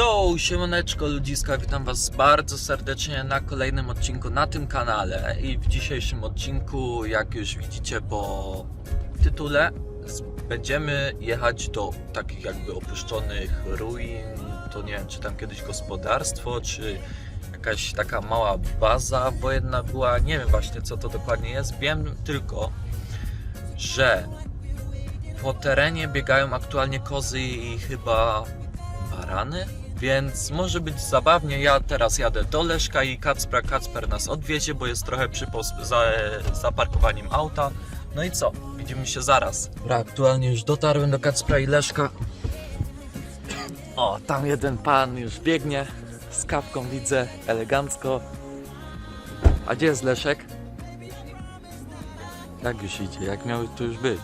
Yo, siemaneczko ludziska, witam was bardzo serdecznie na kolejnym odcinku na tym kanale. I w dzisiejszym odcinku, jak już widzicie po tytule, będziemy jechać do takich jakby opuszczonych ruin, to nie wiem, czy tam kiedyś gospodarstwo, czy jakaś taka mała baza wojenna była, nie wiem właśnie co to dokładnie jest, wiem tylko, że po terenie biegają aktualnie kozy i chyba barany, więc może być zabawnie. Ja teraz jadę do Leszka i Kacpra. Kacper nas odwiezie, bo jest trochę przy za, zaparkowaniem auta. No i co? Widzimy się zaraz. Dobra, aktualnie już dotarłem do Kacpra i Leszka. O, tam jeden pan już biegnie z kapką, widzę, elegancko. A gdzie jest Leszek? Jak już idzie? Jak miały tu już być?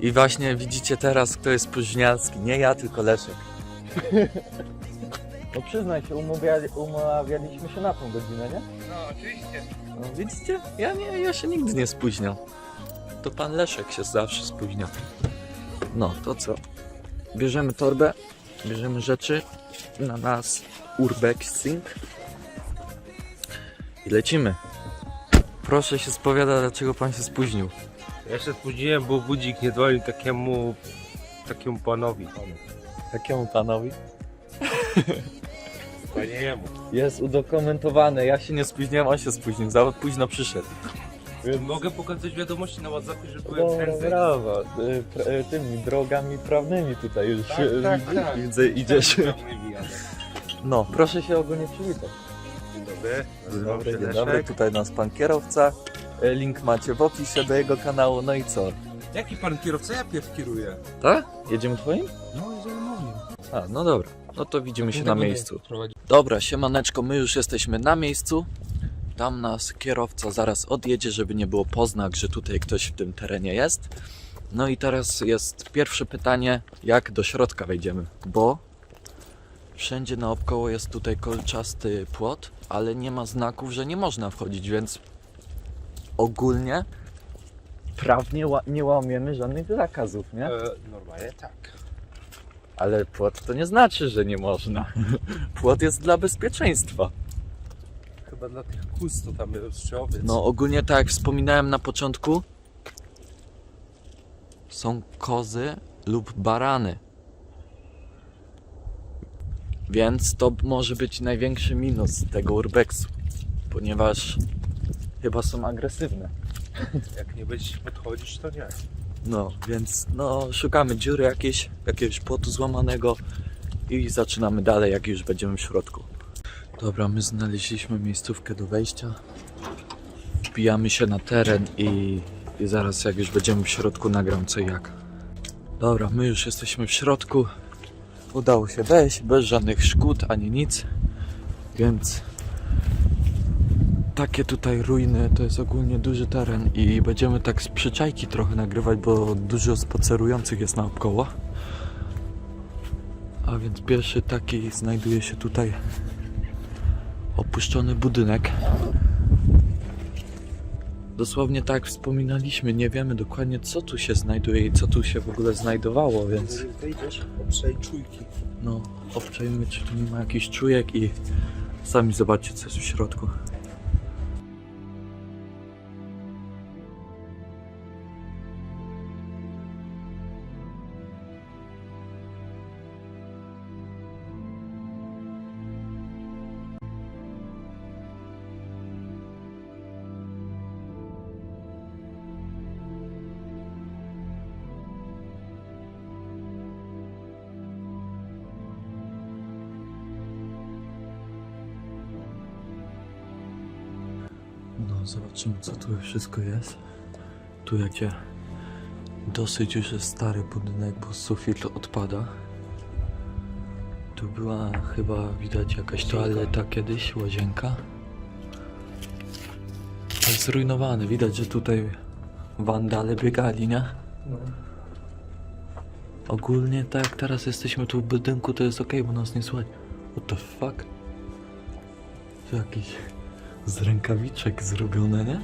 I właśnie widzicie teraz, kto jest spóźnialski. Nie ja, tylko Leszek. No przyznaj się, umawiali, umawialiśmy się na tą godzinę, nie? No oczywiście. No widzicie? Ja, nie, ja się nigdy nie spóźniam. To pan Leszek się zawsze spóźnia. No, to co? Bierzemy torbę, bierzemy rzeczy na nas urbexing i lecimy. Proszę się spowiada, dlaczego pan się spóźnił. Ja się spóźniłem, bo budzik nie dzwonił takiemu takiemu panowi. Jakiemu panowi? Nie jemu. Jest udokumentowane, ja się nie spóźniłem, on się spóźnił, za późno przyszedł. Mogę pokazać wiadomości na Whatsappie, że byłem Dobra, prędzej. brawo. Y, pra- y, Tymi drogami prawnymi tutaj już Tak, y, tak, widzę, tak. widzę, idziesz. Prawnymi jadę. No, proszę się ogólnie przywitać. Dzień dobry. Dzień dobry, dzień dobry, tutaj nas pan kierowca. Y, Link macie w opisie do jego kanału, no i co? Jaki pan kierowca? Ja pierw kieruję. Tak? Jedziemy twoim? No, jeżeli. A, no dobra. No to widzimy się na miejscu. Dobra, siemaneczko, my już jesteśmy na miejscu. Tam nas kierowca zaraz odjedzie, żeby nie było poznak, że tutaj ktoś w tym terenie jest. No i teraz jest pierwsze pytanie, jak do środka wejdziemy, bo wszędzie naokoło jest tutaj kolczasty płot, ale nie ma znaków, że nie można wchodzić, więc ogólnie prawnie ła- nie łamiemy żadnych zakazów, nie? E, normalnie tak. Ale płot to nie znaczy, że nie można. Płot jest dla bezpieczeństwa. Chyba dla tych to tam jest czy owiec. No ogólnie tak jak wspominałem na początku, są kozy lub barany. Więc to może być największy minus tego urbexu, ponieważ chyba są agresywne. Jak nie będziesz podchodzić, to nie. No, więc no szukamy dziury jakiejś, jakiegoś płotu złamanego i zaczynamy dalej, jak już będziemy w środku. Dobra, my znaleźliśmy miejscówkę do wejścia. Wbijamy się na teren i, i zaraz jak już będziemy w środku nagram co i jak. Dobra, my już jesteśmy w środku. Udało się wejść bez żadnych szkód ani nic, więc takie tutaj ruiny to jest ogólnie duży teren i będziemy tak z przyczajki trochę nagrywać, bo dużo spacerujących jest naokoło. A więc pierwszy taki znajduje się tutaj opuszczony budynek. Dosłownie tak wspominaliśmy, nie wiemy dokładnie co tu się znajduje i co tu się w ogóle znajdowało, więc Jeżeli wejdziesz, obszej czujki. no obczajmy czy tu nie ma jakichś czujek i sami zobaczcie co jest w środku. Zobaczymy co tu wszystko jest. Tu jakie dosyć już jest stary budynek, bo sufit odpada. Tu była chyba widać jakaś toaleta kiedyś, łazienka. Jest zrujnowany, widać, że tutaj wandale biegali, nie? No. Ogólnie tak jak teraz jesteśmy tu w budynku, to jest ok, bo nas nie słychać. What the fuck? Tu jakiś z rękawiczek zrobione, nie?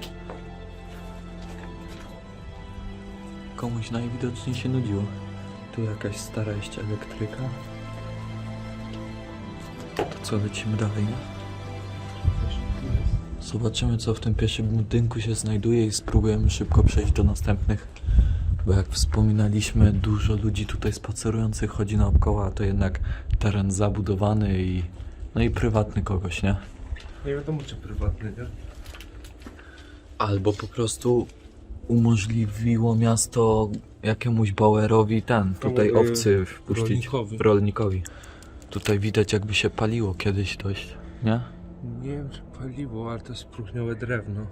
Komuś najwidoczniej się nudziło. Tu jakaś stara jeszcze elektryka. Co, lecimy dalej, nie? Zobaczymy, co w tym pierwszym budynku się znajduje i spróbujemy szybko przejść do następnych. Bo jak wspominaliśmy, dużo ludzi tutaj spacerujących chodzi naokoło, a to jednak teren zabudowany i no i prywatny kogoś, nie? Nie wiadomo czy prywatny, nie? Albo po prostu umożliwiło miasto jakiemuś Bauerowi ten, tutaj Bauer, owcy wpuścić. rolnikowi. Rolnikowi. Tutaj widać jakby się paliło kiedyś dość, nie? Nie wiem czy paliwo, ale to jest spróchniałe drewno.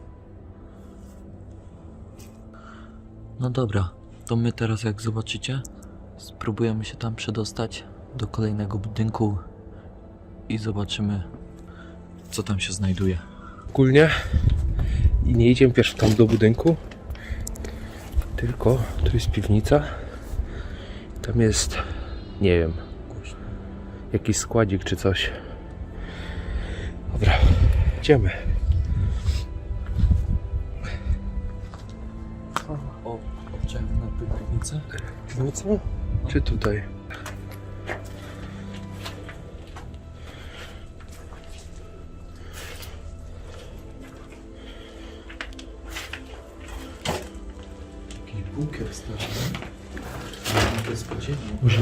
No dobra, to my teraz jak zobaczycie, spróbujemy się tam przedostać do kolejnego budynku i zobaczymy co tam się znajduje. Ogólnie i nie idziemy pierwszy tam do budynku, tylko tu jest piwnica. Tam jest, nie wiem, jakiś składzik czy coś. Dobra, idziemy. O, tę piwnicę. Co? Czy tutaj?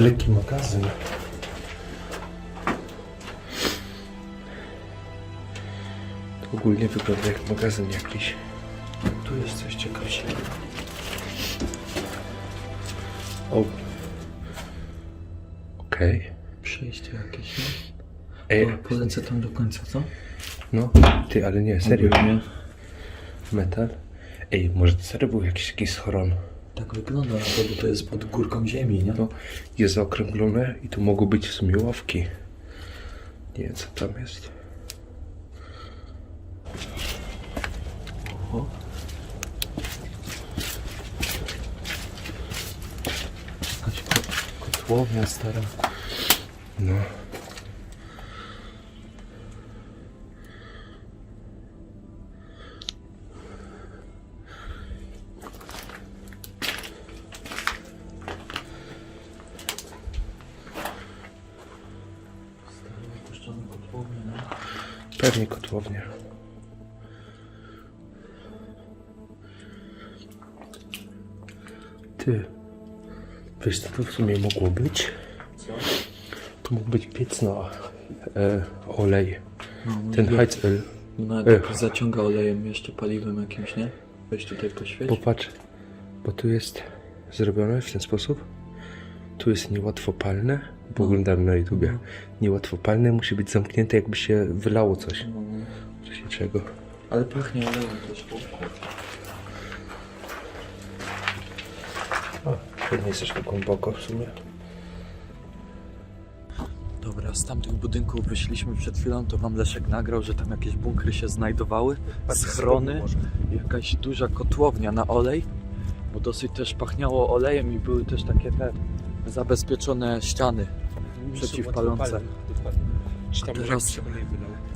Lekki magazyn. To ogólnie wygląda jak magazyn jakiś. Tu jest coś ciekawszego. O. Okej. Przejście jakieś, nie? Ej, Dobra, polecę tam do końca, co? no, ty, ale nie, serio. Ogólnie Metal? Ej, może to serio był jakiś, jakiś schron? Tak wygląda na to, bo to jest pod górką ziemi, nie? No, jest zaokrąglone i tu mogą być w sumie ławki. Nie wiem, co tam jest. O. Jakaś ko- kotłownia stara. No. Pewnie kotłownia. Ty. Wiesz co to w sumie mogło być? Co? To mógł być piec na e, olej. No, Ten Heizöl. No jak zaciąga olejem jeszcze paliwem jakimś, nie? Weź tutaj poświeć. Popatrz, bo tu jest zrobione w ten sposób. Tu jest niełatwopalne, bo No. oglądam na YouTubie. No. Niełatwopalne musi być zamknięte, jakby się wylało coś. No, no. W razie czego. Ale pachnie olejem też. O, to nie jest aż tak głęboko w sumie. Dobra, z tamtych budynków wyszliśmy przed chwilą, to wam Leszek nagrał, że tam jakieś bunkry się znajdowały, schrony, jakaś duża kotłownia na olej, bo dosyć też pachniało olejem i były też takie te zabezpieczone ściany. Przeciwpalące. A teraz-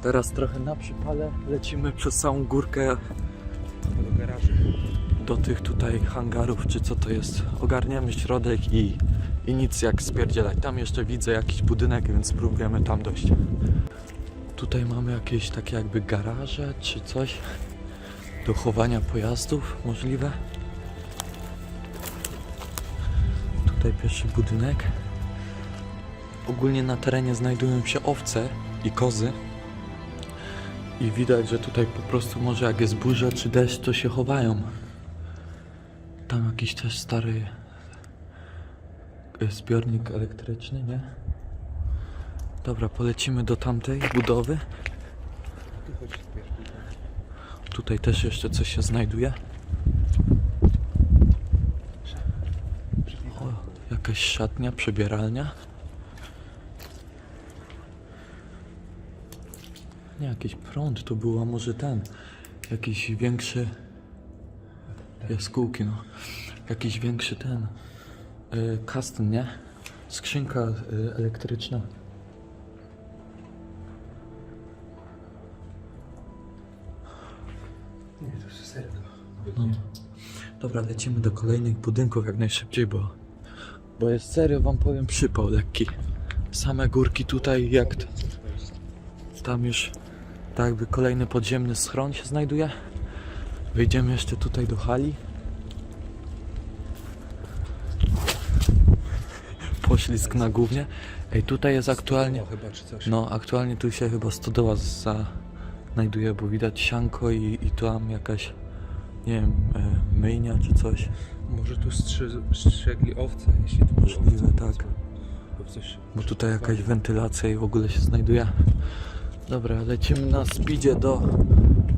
teraz... trochę na przypale lecimy przez całą górkę do tych tutaj hangarów, czy co to jest. Ogarniemy środek i, i nic jak spierdzielać. Tam jeszcze widzę jakiś budynek, więc spróbujemy tam dojść. Tutaj mamy jakieś takie jakby garaże, czy coś do chowania pojazdów możliwe. Tutaj pierwszy budynek. Ogólnie na terenie znajdują się owce i kozy. I widać, że tutaj po prostu może jak jest burza czy deszcz, to się chowają. Tam jakiś też stary e, zbiornik elektryczny, nie? Dobra, polecimy do tamtej budowy. Tutaj też jeszcze coś się znajduje. O, jakaś szatnia, przebieralnia. Nie, jakiś prąd to był, a może ten. Jakiś większy. Jaskółki, no. Jakiś większy ten. Y, kastyn, nie? Skrzynka y, elektryczna. Nie, to jest serio. No. Dobra, lecimy do kolejnych budynków jak najszybciej, bo. Bo jest serio, wam powiem, przypał lekki. Same górki tutaj, jak. t- tam już tak jakby kolejny podziemny schron się znajduje. Wejdziemy jeszcze tutaj do hali. Poślizg na głównie. Ej, tutaj jest aktualnie... No, aktualnie tu się chyba stodoła znajduje, bo widać sianko i, i tam jakaś, nie wiem, e, myjnia czy coś. Może tu strzy- strzegli owce, jeśli to były Możliwe, owce, tak. Bo tutaj jakaś wentylacja i w ogóle się znajduje. Dobra, lecimy na speedzie do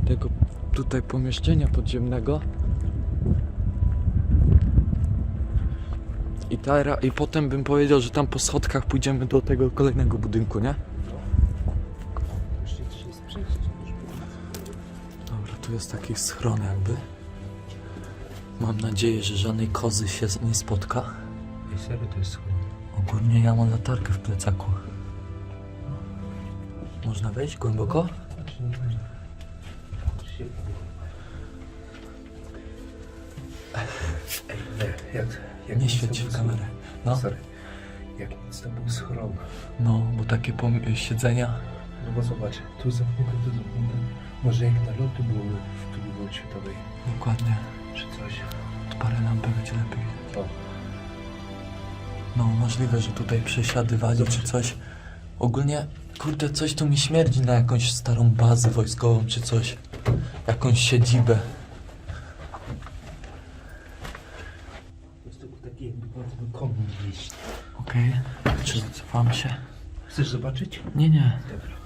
tego tutaj pomieszczenia podziemnego. I, tara, I potem bym powiedział, że tam po schodkach pójdziemy do tego kolejnego budynku, nie? Już nie trzeba sprzeć. Dobra, tu jest taki schron jakby. Mam nadzieję, że żadnej kozy się nie spotka. Ej, serio to jest schron. Ogólnie ja mam latarkę w plecaku. Można wejść głęboko? Znaczy, nie. Się- Ej, nie, jak, jak Nie nic, to świeć był w kamerę. schron. No, Sorry. Jak nic to był schron. no, bo takie pom- siedzenia. No bo zobacz, tu zamknięte, tu zamknięte. Może jak naloty były w turbie światowej, Dokładnie. czy coś. Parę lampy będzie lepiej. O, No, możliwe, że tutaj przesiadywali czy coś. Ogólnie, kurde, coś tu mi śmierdzi na jakąś starą bazę wojskową czy coś. Jakąś siedzibę. to jest tylko taki jakby bardzo komin gdzieś. Okej, czy cofam się? Chcesz zobaczyć? Nie, nie. Dobra.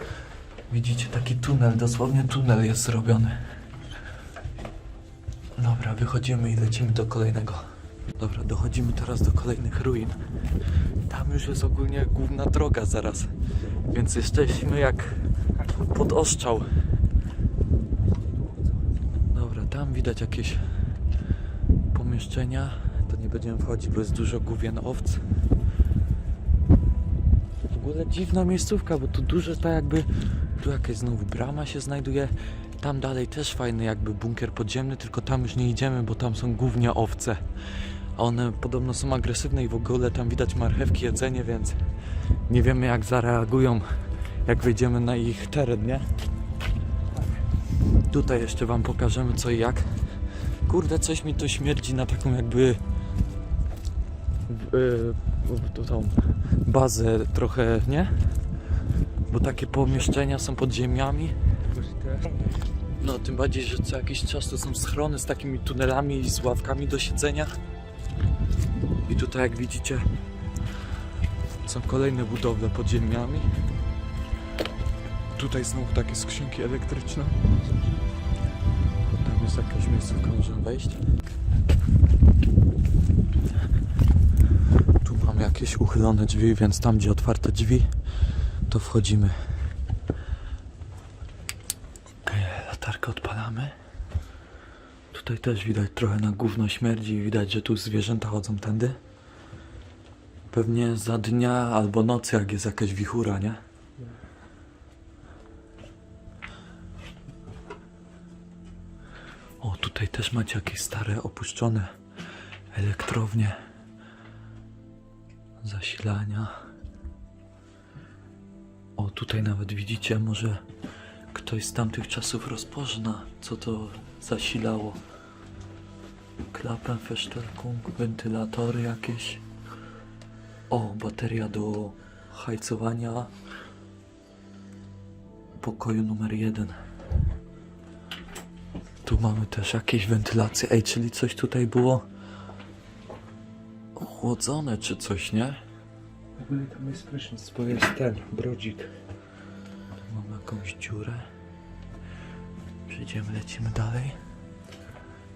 Widzicie, taki tunel, dosłownie tunel jest zrobiony. Dobra, wychodzimy i lecimy do kolejnego. Dobra, dochodzimy teraz do kolejnych ruin. Tam już jest ogólnie główna droga zaraz. Więc jesteśmy jak pod oszczał. Dobra, tam widać jakieś pomieszczenia. To nie będziemy wchodzić, bo jest dużo główien owc. W ogóle dziwna miejscówka, bo tu dużo tak jakby... Tu jakaś znowu brama się znajduje. Tam dalej też fajny jakby bunkier podziemny, tylko tam już nie idziemy, bo tam są głównie owce. A one podobno są agresywne i w ogóle tam widać marchewki, jedzenie, więc nie wiemy jak zareagują, jak wejdziemy na ich teren, nie? Tutaj jeszcze wam pokażemy co i jak. Kurde, coś mi to śmierdzi na taką jakby yy, tą bazę trochę, nie? Bo takie pomieszczenia są pod ziemiami. No, tym bardziej, że co jakiś czas to są schrony z takimi tunelami i z ławkami do siedzenia. I tutaj, jak widzicie, są kolejne budowle pod ziemiami. Tutaj znowu takie skrzynki elektryczne. Tam jest jakaś miejscówka, możemy wejść. Tu mam jakieś uchylone drzwi, więc tam, gdzie otwarte drzwi, to wchodzimy. Okej, latarkę odpalamy. Tutaj też widać trochę na gówno śmierdzi widać, że tu zwierzęta chodzą tędy. Pewnie za dnia albo nocy, jak jest jakaś wichura, nie? O, tutaj też macie jakieś stare, opuszczone elektrownie zasilania. Tutaj nawet widzicie, może ktoś z tamtych czasów rozpozna, co to zasilało. Klappenverstärkung, wentylatory jakieś. O, bateria do hajcowania pokoju numer jeden. Tu mamy też jakieś wentylacje. Ej, czyli coś tutaj było chłodzone czy coś, nie? W ogóle tam jest prysznic, bo jest ten, brodzik. Jakąś dziurę. Przejdziemy, lecimy dalej.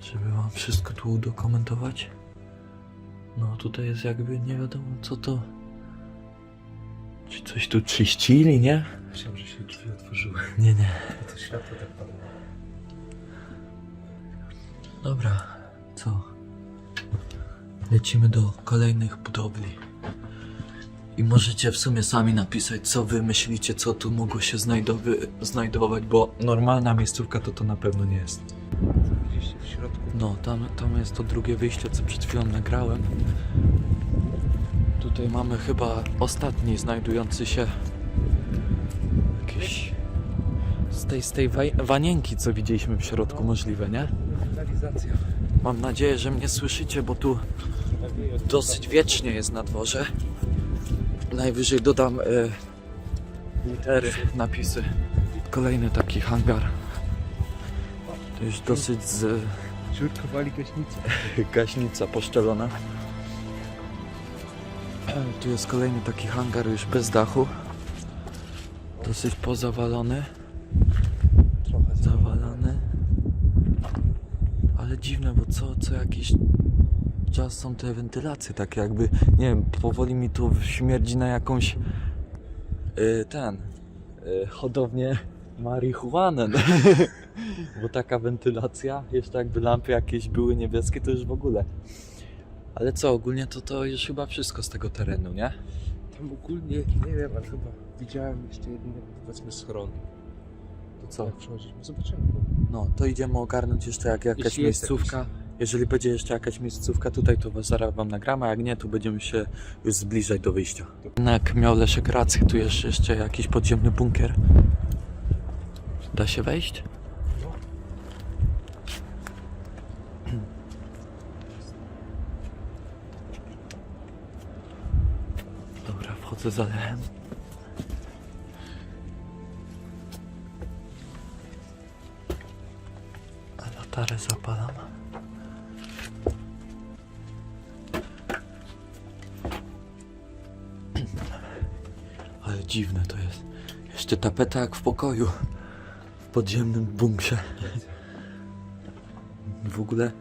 Żeby wam wszystko tu udokumentować. No tutaj jest jakby nie wiadomo co to. Czy coś tu czyścili, nie? Myślałem, że się drzwi otworzyły. Nie, nie. A to światło tak padło. Dobra, co? Lecimy do kolejnych budowli. I możecie w sumie sami napisać, co wy myślicie, co tu mogło się znajdowy, znajdować, bo normalna miejscówka to to na pewno nie jest. Co widzieliście w środku? No, tam, tam jest to drugie wyjście, co przed chwilą nagrałem. Tutaj mamy chyba ostatni znajdujący się jakiś tej, z tej waj- wanienki, co widzieliśmy w środku możliwe, nie? Mam nadzieję, że mnie słyszycie, bo tu dosyć wiecznie jest na dworze. Najwyżej dodam e, litery, napisy. Kolejny taki hangar. To już dosyć z Środkowali gaśnicę. gaśnica poszczelona. Tu jest kolejny taki hangar już bez dachu. Dosyć pozawalony. Trochę Zawalony. Ale dziwne, bo co, co jakiś czas są te wentylacje, tak jakby, nie wiem, powoli mi tu śmierdzi na jakąś y, ten, y, hodownię marihuanę. bo taka wentylacja, jeszcze jakby lampy jakieś były niebieskie, to już w ogóle. Ale co, ogólnie to to już chyba wszystko z tego terenu, nie? Tam ogólnie, nie wiem, ale chyba widziałem jeszcze jeden, powiedzmy, schron. To co? Jak przechodzić? No zobaczymy. No, to idziemy ogarnąć jeszcze jak jakaś Jeśli jest miejscówka. Jeżeli będzie jeszcze jakaś miejscówka tutaj, to zaraz wam nagramy, a jak nie, to będziemy się już zbliżać do wyjścia. Jak miał Leszek rację, tu jest jeszcze jakiś podziemny bunkier. Da się wejść? Dobra, wchodzę za Lechem. Latarę zapalam. Dziwne to jest. Jeszcze tapeta jak w pokoju. W podziemnym bunkrze. W ogóle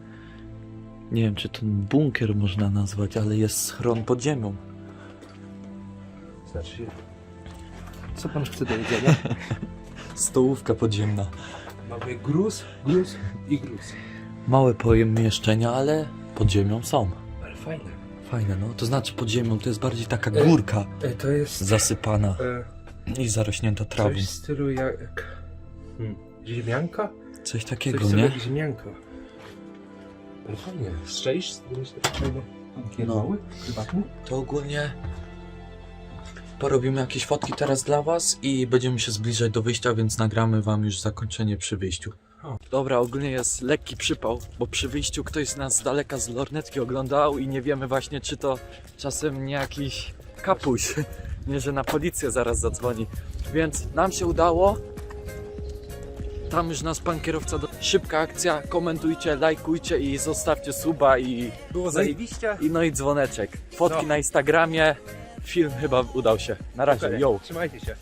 nie wiem czy ten bunkier można nazwać, ale jest schron pod ziemią. Znaczy, co pan chce do jedzenia? Stołówka podziemna. Mamy gruz, gruz i gruz. Małe pomieszczenia, ale pod ziemią są. Ale fajne. Fajne, no. To znaczy pod ziemią to jest bardziej taka E, górka E, to jest zasypana e, i zarośnięta trawą. coś w stylu jak... Hmm, ziemianka? Coś Coś takiego, w stylu nie? jak ziemianka. Ale fajnie. Bunkier No. To ogólnie porobimy jakieś fotki teraz dla was i będziemy się zbliżać do wyjścia, więc nagramy wam już zakończenie przy wyjściu. Dobra, ogólnie jest lekki przypał, bo przy wyjściu ktoś nas z daleka z lornetki oglądał i nie wiemy właśnie czy to czasem nie jakiś kapuś, nie że na policję zaraz zadzwoni. Więc nam się udało. Tam już nas pan kierowca do... Szybka akcja, komentujcie, lajkujcie i zostawcie suba i Było zajebiście. i no i dzwoneczek. Fotki No. na Instagramie. Film chyba udał się. Na razie, yo. Trzymajcie się.